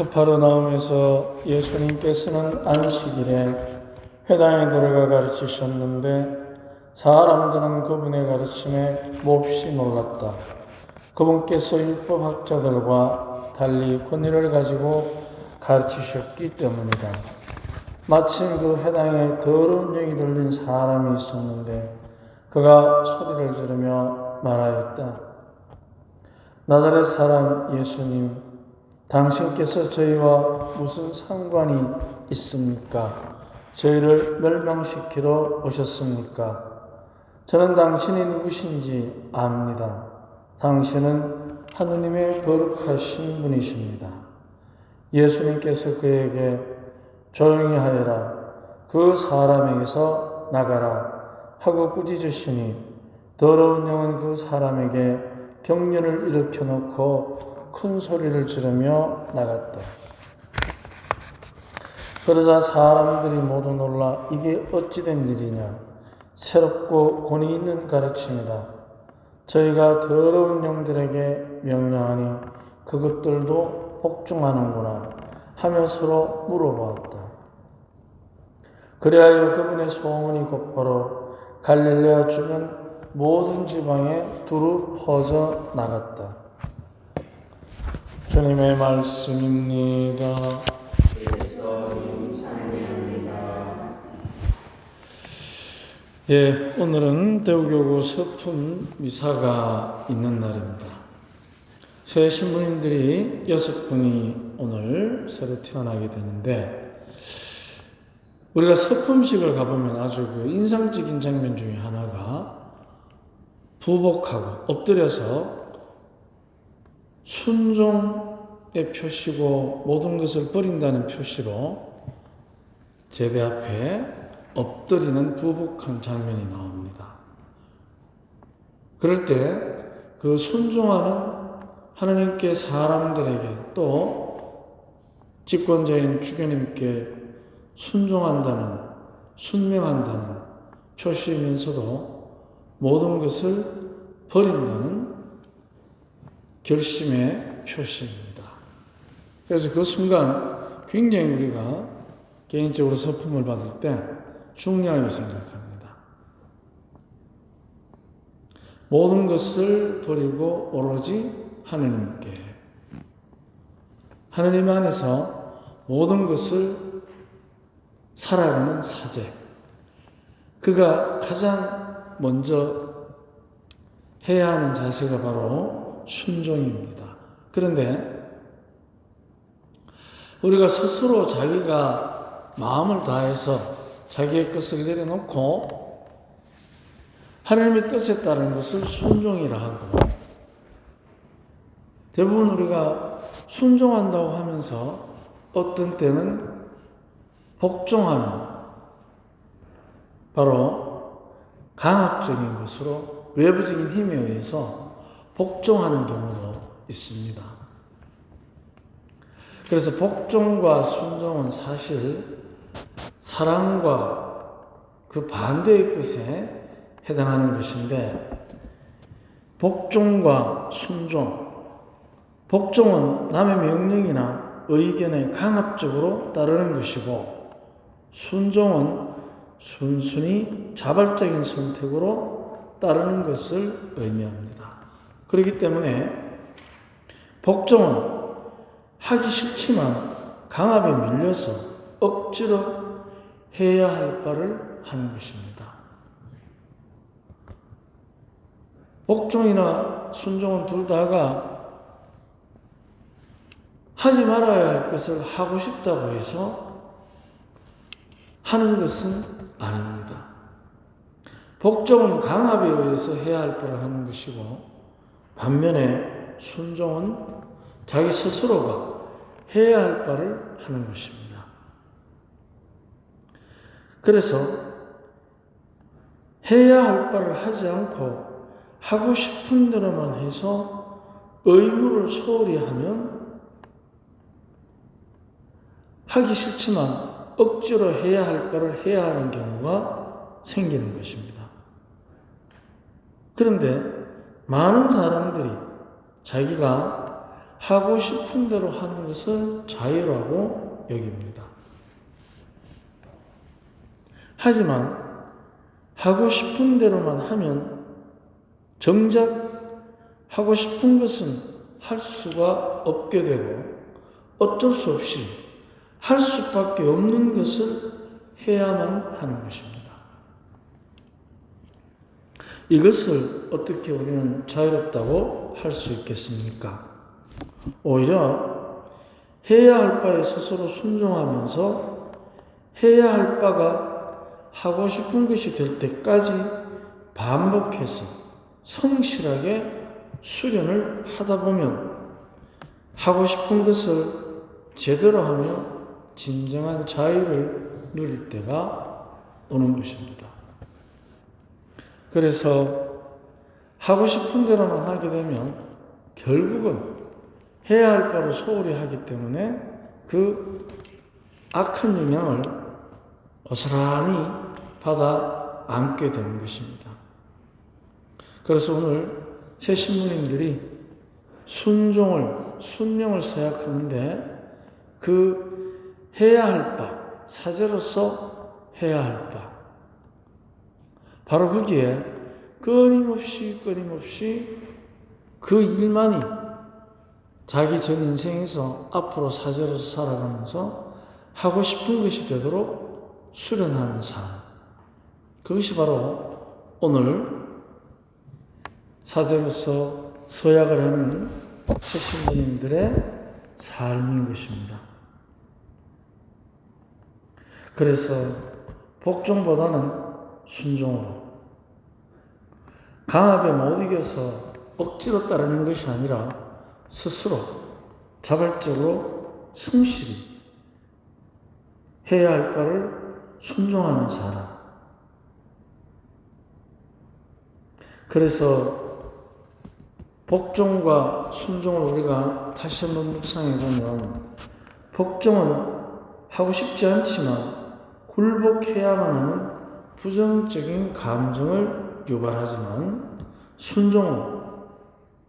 카파르나움에서 예수님께서는 안식일에 회당에 들어가 가르치셨는데 사람들은 그분의 가르침에 몹시 놀랐다. 그분께서 율법학자들과 달리 권위를 가지고 가르치셨기 때문이다. 마침 그 회당에 더러운 영이 들린 사람이 있었는데 그가 소리를 지르며 말하였다. 나자렛 사람 예수님, 당신께서 저희와 무슨 상관이 있습니까? 저희를 멸망시키러 오셨습니까? 저는 당신이 누구신지 압니다. 당신은 하느님의 거룩하신 분이십니다. 예수님께서 그에게 조용히 하여라. 그 사람에게서 나가라. 하고 꾸짖으시니 더러운 영은 그 사람에게 경련을 일으켜 놓고 큰 소리를 지르며 나갔다. 그러자 사람들이 모두 놀라 이게 어찌된 일이냐 새롭고 권위 있는 가르침이다. 저희가 더러운 영들에게 명령하니 그것들도 복종하는구나 하며 서로 물어보았다. 그리하여 그분의 소문이 곧바로 갈릴레아 주변 모든 지방에 두루 퍼져 나갔다. 주님의 말씀입니다. 예, 오늘은 대우교구 서품 미사가 있는 날입니다. 새 신부님들이 여섯 분이 오늘 새로 태어나게 되는데 우리가 서품식을 가보면 아주 그 인상적인 장면 중에 하나가 부복하고 엎드려서 순종의 표시고 모든 것을 버린다는 표시로 제대 앞에 엎드리는 부복한 장면이 나옵니다. 그럴 때 그 순종하는 하나님께 사람들에게 또 집권자인 주교님께 순종한다는 순명한다는 표시이면서도 모든 것을 버린다는 결심의 표시입니다. 그래서 그 순간 굉장히 우리가 개인적으로 서품을 받을 때 중요하게 생각합니다. 모든 것을 버리고 오로지 하느님께 하느님 안에서 모든 것을 살아가는 사제 그가 가장 먼저 해야 하는 자세가 바로 순종입니다. 그런데 우리가 스스로 자기가 마음을 다해서 자기의 것을 내려놓고 하나님의 뜻에 따른 것을 순종이라 하고 대부분 우리가 순종한다고 하면서 어떤 때는 복종하는 바로 강압적인 것으로 외부적인 힘에 의해서 복종하는 경우도 있습니다. 그래서 복종과 순종은 사실 사랑과 그 반대의 것에 해당하는 것인데 복종과 순종 복종은 남의 명령이나 의견에 강압적으로 따르는 것이고 순종은 순순히 자발적인 선택으로 따르는 것을 의미합니다. 그렇기 때문에 복종은 하기 싫지만 강압에 밀려서 억지로 해야 할 바를 하는 것입니다. 복종이나 순종은 둘 다가 하지 말아야 할 것을 하고 싶다고 해서 하는 것은 아닙니다. 복종은 강압에 의해서 해야 할 바를 하는 것이고 반면에 순종은 자기 스스로가 해야 할 바를 하는 것입니다. 그래서 해야 할 바를 하지 않고 하고 싶은 대로만 해서 의무를 소홀히 하면 하기 싫지만 억지로 해야 할 바를 해야 하는 경우가 생기는 것입니다. 그런데 많은 사람들이 자기가 하고 싶은 대로 하는 것을 자유라고 여깁니다. 하지만 하고 싶은 대로만 하면 정작 하고 싶은 것은 할 수가 없게 되고 어쩔 수 없이 할 수밖에 없는 것을 해야만 하는 것입니다. 이것을 어떻게 우리는 자유롭다고 할 수 있겠습니까? 오히려 해야 할 바에 스스로 순종하면서 해야 할 바가 하고 싶은 것이 될 때까지 반복해서 성실하게 수련을 하다 보면 하고 싶은 것을 제대로 하며 진정한 자유를 누릴 때가 오는 것입니다. 그래서 하고 싶은 대로만 하게 되면 결국은 해야 할 바를 소홀히 하기 때문에 그 악한 영향을 고스란히 받아 안게 되는 것입니다. 그래서 오늘 새 신부님들이 순종을, 순명을 서약하는데 그 해야 할 바, 사제로서 해야 할 바, 바로 거기에 끊임없이 끊임없이 그 일만이 자기 전 인생에서 앞으로 사제로서 살아가면서 하고 싶은 것이 되도록 수련하는 삶. 그것이 바로 오늘 사제로서 서약을 하는 새신부님들의 삶인 것입니다. 그래서 복종보다는 순종으로 강압에 못 이겨서 억지로 따르는 것이 아니라 스스로 자발적으로 성실히 해야 할 바를 순종하는 사람. 그래서 복종과 순종을 우리가 다시 한번 묵상해 보면 복종은 하고 싶지 않지만 굴복해야만 하는 부정적인 감정을 유발하지만 순종은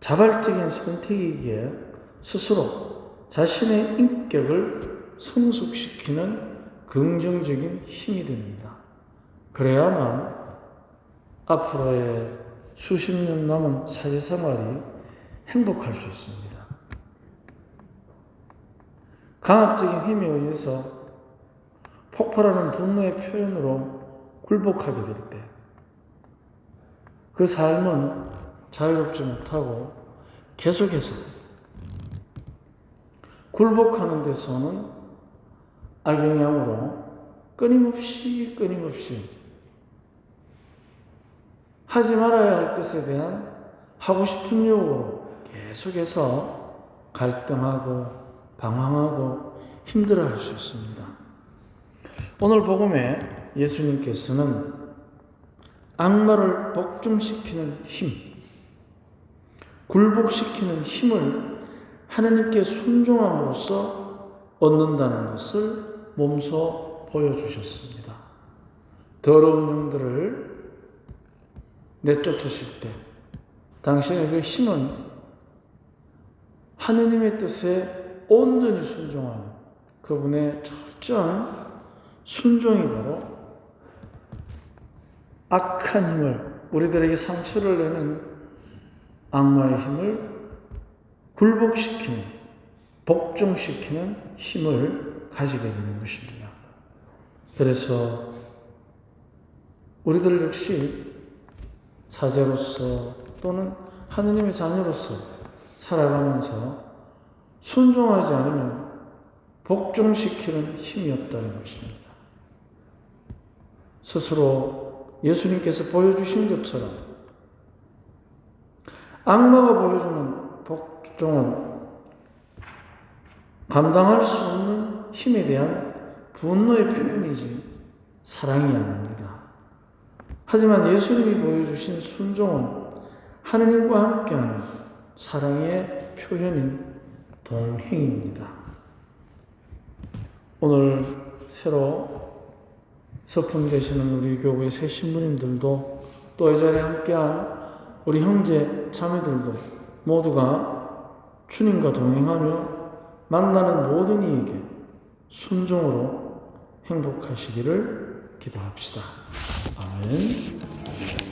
자발적인 선택이기에 스스로 자신의 인격을 성숙시키는 긍정적인 힘이 됩니다. 그래야만 앞으로의 수십 년 남은 사제 생활이 행복할 수 있습니다. 강압적인 힘에 의해서 폭발하는 분노의 표현으로 굴복하게 될 때, 그 삶은 자유롭지 못하고 계속해서 굴복하는 데서는 악영향으로 끊임없이 끊임없이 하지 말아야 할 것에 대한 하고 싶은 욕으로 계속해서 갈등하고 방황하고 힘들어할 수 있습니다. 오늘 복음에 예수님께서는 악마를 복종시키는 힘, 굴복시키는 힘을 하나님께 순종함으로써 얻는다는 것을 몸소 보여주셨습니다. 더러운 영들을 내쫓으실 때 당신의 그 힘은 하느님의 뜻에 온전히 순종하는 그분의 철저한 순종이 바로 악한 힘을 우리들에게 상처를 내는 악마의 힘을 굴복시키는 복종시키는 힘을 가지게 되는 것입니다. 그래서 우리들 역시 사제로서 또는 하느님의 자녀로서 살아가면서 순종하지 않으면 복종시키는 힘이 없다는 것입니다. 스스로 예수님께서 보여주신 것처럼 악마가 보여주는 복종은 감당할 수 없는 힘에 대한 분노의 표현이지 사랑이 아닙니다. 하지만 예수님이 보여주신 순종은 하느님과 함께하는 사랑의 표현인 동행입니다. 오늘 새로 서품 되시는 우리 교회 새 신부님들도 또 이 자리에 함께한 우리 형제 자매들도 모두가 주님과 동행하며 만나는 모든 이에게 순종으로 행복하시기를 기도합시다. 아멘.